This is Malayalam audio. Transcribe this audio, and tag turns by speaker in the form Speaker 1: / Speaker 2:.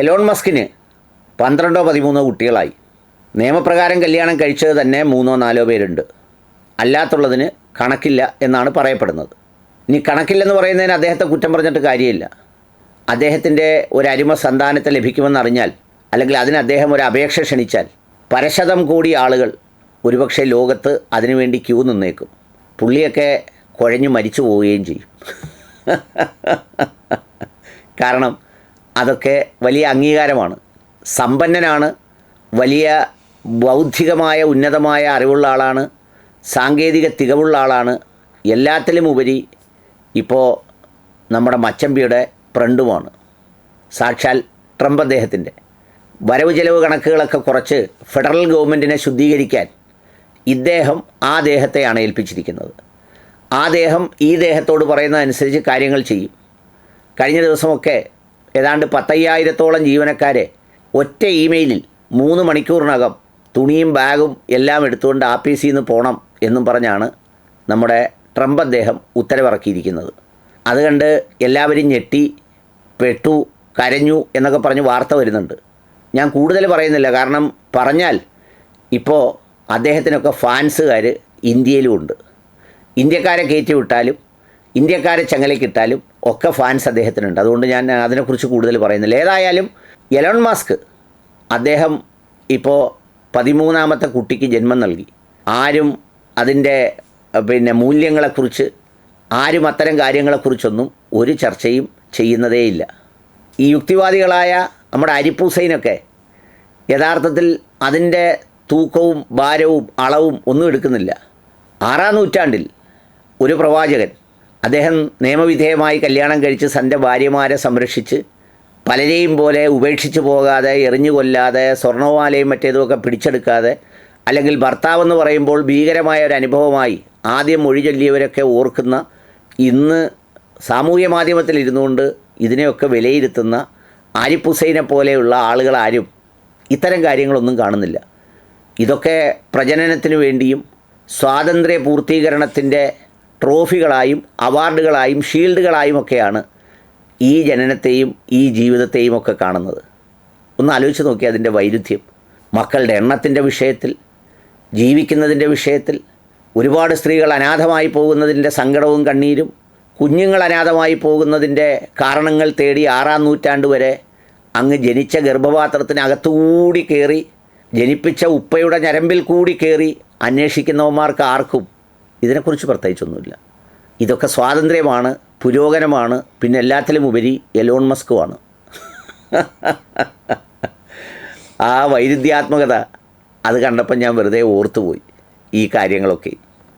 Speaker 1: എലോൺ മസ്കിന് പന്ത്രണ്ടോ പതിമൂന്നോ കുട്ടികളായി. നിയമപ്രകാരം കല്യാണം കഴിച്ചത് തന്നെ മൂന്നോ നാലോ പേരുണ്ട്. അല്ലാത്തുള്ളതിന് കണക്കില്ല എന്നാണ് പറയപ്പെടുന്നത്. ഇനി കണക്കില്ലെന്ന് പറയുന്നതിന് അദ്ദേഹത്തെ കുറ്റം പറഞ്ഞിട്ട് കാര്യമില്ല. അദ്ദേഹത്തിന്റെ ഒരു അരിമ സന്താനത്തെ ലഭിക്കുമെന്നറിഞ്ഞാൽ അല്ലെങ്കിൽ അതിന് അദ്ദേഹം ഒരു അപേക്ഷ ക്ഷണിച്ചാൽ പരശതം കോടി ആളുകൾ ഒരുപക്ഷെ ലോകത്ത് അതിനുവേണ്ടി ക്യൂ നിന്നേക്കും. പുള്ളിയൊക്കെ കുഴഞ്ഞു മരിച്ചു പോവുകയും ചെയ്യും. കാരണം അതൊക്കെ വലിയ അംഗീകാരമാണ്. സമ്പന്നനാണ് വലിയ ബൗദ്ധികമായ ഉന്നതമായ അറിവുള്ള ആളാണ് സാങ്കേതിക തികവുള്ള ആളാണ്. എല്ലാത്തിലും ഉപരി ഇപ്പോൾ നമ്മുടെ മച്ചമ്പിയുടെ ഫ്രണ്ടുമാണ്. സാക്ഷാൽ ട്രംപ് അദ്ദേഹത്തിന്റെ. വരവ് ചെലവ് കണക്കുകളൊക്കെ കുറച്ച് ഫെഡറൽ ഗവൺമെന്റിനെ ശുദ്ധീകരിക്കാൻ ഇദ്ദേഹം ആ ദേഹത്തെയാണ് ഏൽപ്പിച്ചിരിക്കുന്നത്. ആ ദേഹം ഈ ദേഹത്തോട് പറയുന്നതനുസരിച്ച് കാര്യങ്ങൾ ചെയ്യും. കഴിഞ്ഞ ദിവസമൊക്കെ ഏതാണ്ട് പത്തയ്യായിരത്തോളം ജീവനക്കാരെ ഒറ്റ ഇമെയിലിൽ മൂന്ന് മണിക്കൂറിനകം തുണിയും ബാഗും എല്ലാം എടുത്തുകൊണ്ട് ആപ്പീസിൽ നിന്ന് പോകണം എന്നും പറഞ്ഞാണ് നമ്മുടെ ട്രംപ് അദ്ദേഹം ഉത്തരവിറക്കിയിരിക്കുന്നത്. അത് കണ്ട് എല്ലാവരും ഞെട്ടി പെട്ടു കരഞ്ഞു എന്നൊക്കെ പറഞ്ഞ് വാർത്ത വരുന്നുണ്ട്. ഞാൻ കൂടുതൽ പറയുന്നില്ല. കാരണം പറഞ്ഞാൽ ഇപ്പോൾ അദ്ദേഹത്തിനൊക്കെ ഫാൻസുകാർ ഇന്ത്യയിലുമുണ്ട് ഇന്ത്യക്കാരെ കയറ്റി വിട്ടാലും ഇന്ത്യക്കാരെ ചങ്ങലക്കിട്ടാലും ഒക്കെ ഫാൻസ് അദ്ദേഹത്തിനുണ്ട്. അതുകൊണ്ട് ഞാൻ അതിനെക്കുറിച്ച് കൂടുതൽ പറയുന്നില്ല. ഏതായാലും എലോൺ മാസ്ക് അദ്ദേഹം ഇപ്പോൾ പതിമൂന്നാമത്തെ കുട്ടിക്ക് ജന്മം നൽകി. ആരും അതിന്റെ പിന്നെ മൂല്യങ്ങളെക്കുറിച്ച് ആരും അത്തരം കാര്യങ്ങളെക്കുറിച്ചൊന്നും ഒരു ചർച്ചയും ചെയ്യുന്നതേയില്ല ഈ യുക്തിവാദികളായ നമ്മുടെ അരിപ്പൂസൈനൊക്കെ യഥാർത്ഥത്തിൽ അതിന്റെ തൂക്കവും ഭാരവും അളവും ഒന്നും എടുക്കുന്നില്ല. ആറാം നൂറ്റാണ്ടിൽ ഒരു പ്രവാചകൻ അദ്ദേഹം നിയമവിധേയമായി കല്യാണം കഴിച്ച് തന്റെ ഭാര്യമാരെ സംരക്ഷിച്ച് പലരെയും പോലെ ഉപേക്ഷിച്ചു പോകാതെ എറിഞ്ഞു കൊല്ലാതെ സ്വർണമാലയും മറ്റേതുമൊക്കെ പിടിച്ചെടുക്കാതെ അല്ലെങ്കിൽ ഭർത്താവെന്ന് പറയുമ്പോൾ ഭീകരമായ ഒരു അനുഭവമായി ആദ്യം മൊഴി ചൊല്ലിയവരൊക്കെ ഓർക്കുന്ന ഇന്ന് സാമൂഹ്യ മാധ്യമത്തിൽ ഇരുന്നുകൊണ്ട് ഇതിനെയൊക്കെ വിലയിരുത്തുന്ന ആരിഫ് ഹുസൈനെ പോലെയുള്ള ആളുകളാരും ഇത്തരം കാര്യങ്ങളൊന്നും കാണുന്നില്ല. ഇതൊക്കെ പ്രജനനത്തിനു വേണ്ടിയും സ്വാതന്ത്ര്യ പൂർത്തീകരണത്തിന്റെ ട്രോഫികളായും അവാർഡുകളായും ഷീൽഡുകളായും ഒക്കെയാണ് ഈ ജനനത്തെയും ഈ ജീവിതത്തെയും ഒക്കെ കാണുന്നത്. ഒന്ന് ആലോചിച്ച് നോക്കി അതിന്റെ വൈരുദ്ധ്യം. മക്കളുടെ എണ്ണത്തിന്റെ വിഷയത്തിൽ ജീവിക്കുന്നതിന്റെ വിഷയത്തിൽ ഒരുപാട് സ്ത്രീകൾ അനാഥമായി പോകുന്നതിന്റെ സങ്കടവും കണ്ണീരും കുഞ്ഞുങ്ങൾ അനാഥമായി പോകുന്നതിന്റെ കാരണങ്ങൾ തേടി ആറാം നൂറ്റാണ്ട് വരെ അങ്ങ് ജനിച്ച ഗർഭപാത്രത്തിനകത്തുകൂടി കയറി ജനിപ്പിച്ച ഉപ്പയുടെ ഞരമ്പിൽ കൂടി കയറി അന്വേഷിക്കുന്നവന്മാർക്ക് ആർക്കും ഇതിനെക്കുറിച്ച് പ്രത്യേകിച്ചൊന്നുമില്ല. ഇതൊക്കെ സ്വാതന്ത്ര്യമാണ് പുരോഗമനമാണ് പിന്നെ എല്ലാത്തിലും ഉപരി എലോൺ മസ്കുമാണ് ആ വൈരുദ്ധ്യാത്മകത അത് കണ്ടപ്പോൾ ഞാൻ വെറുതെ ഓർത്തുപോയി ഈ കാര്യങ്ങളൊക്കെ.